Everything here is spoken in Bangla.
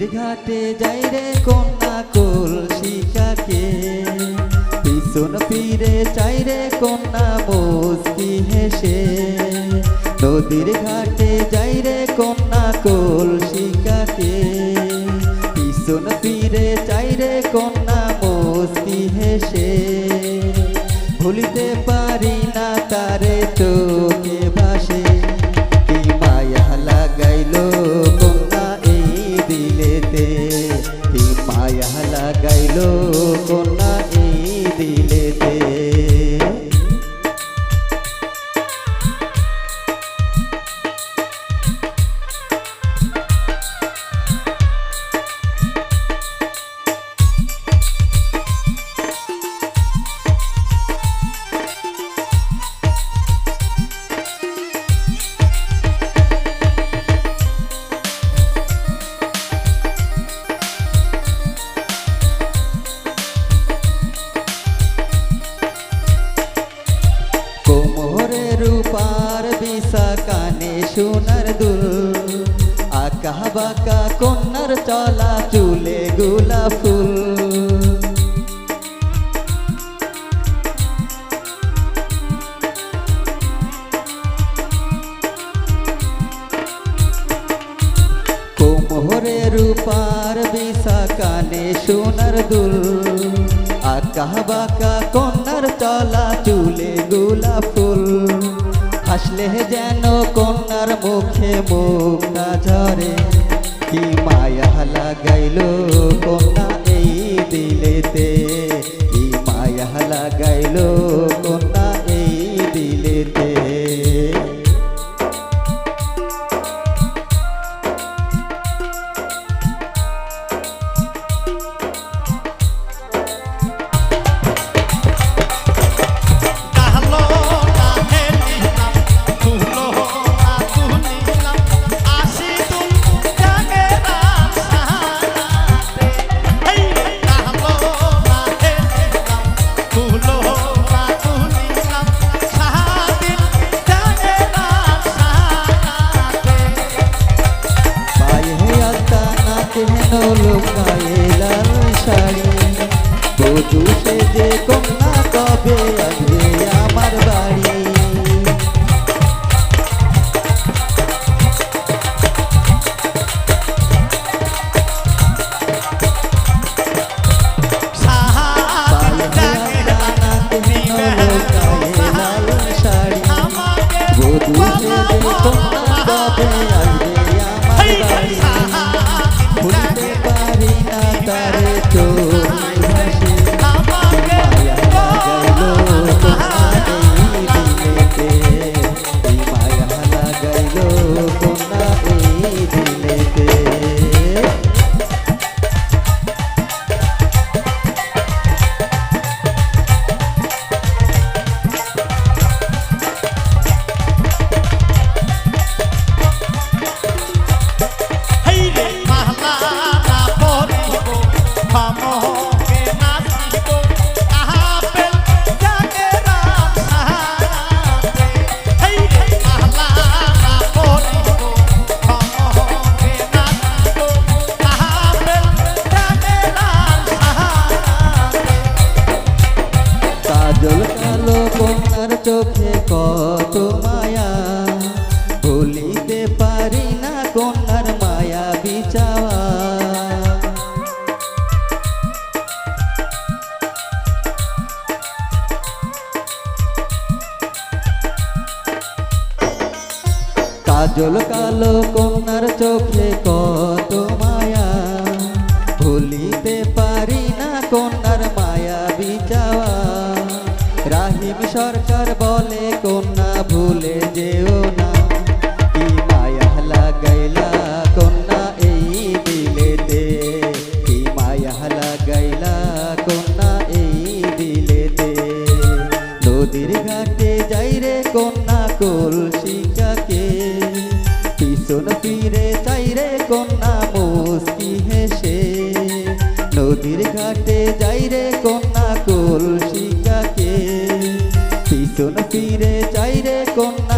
নদীর ঘাটে যাই রে কন্যা কোল শিকাকে পিছন ফিরে চাই রে কন্যা মুস্কি হেসে। নদীর ঘাটে যাই রে কন্যা কোল শিকাকে পিছন ফিরে চাই রে কন্যা মুস্কি হেসে। ভুলিতে পারি কি মায়া লাগাইল কন্যা এই দিলেতে সোনার দুল, আকা বাকা কন্যার চলা চুলে গোলা ফুল। কোমরে রূপার বিশা কানে সোনার দুল, আকা বাকা কন্যার চলা চুলে গোলা ফুল। হাসলে যেন কন্যার মুখে মুখ না ঝরে কি মায়া লাগাইল কন্যা? কন্যা কবে আসবে আমার বাড়ি? সাদিন কাজল কালো কন্যার চোখে কত মায়া। ভুলিতে পারি না কন্যার মায়া বিচাওয়া রাহিম সরকার বলে, কন্যা, ভুলে যেও না। কি মায়া লাগাইলা কন্যা এই দিলেতে? কি মায়া লাগাইলা কন্যা এই দিলেতে? নদীর ঘাটে যাই রে কন্যা কলসিকাকে হেসে নদীর ঘাটে যাই রে কন্যা কলসিকাকে। পিছন ফিরে চাই রে কন্যা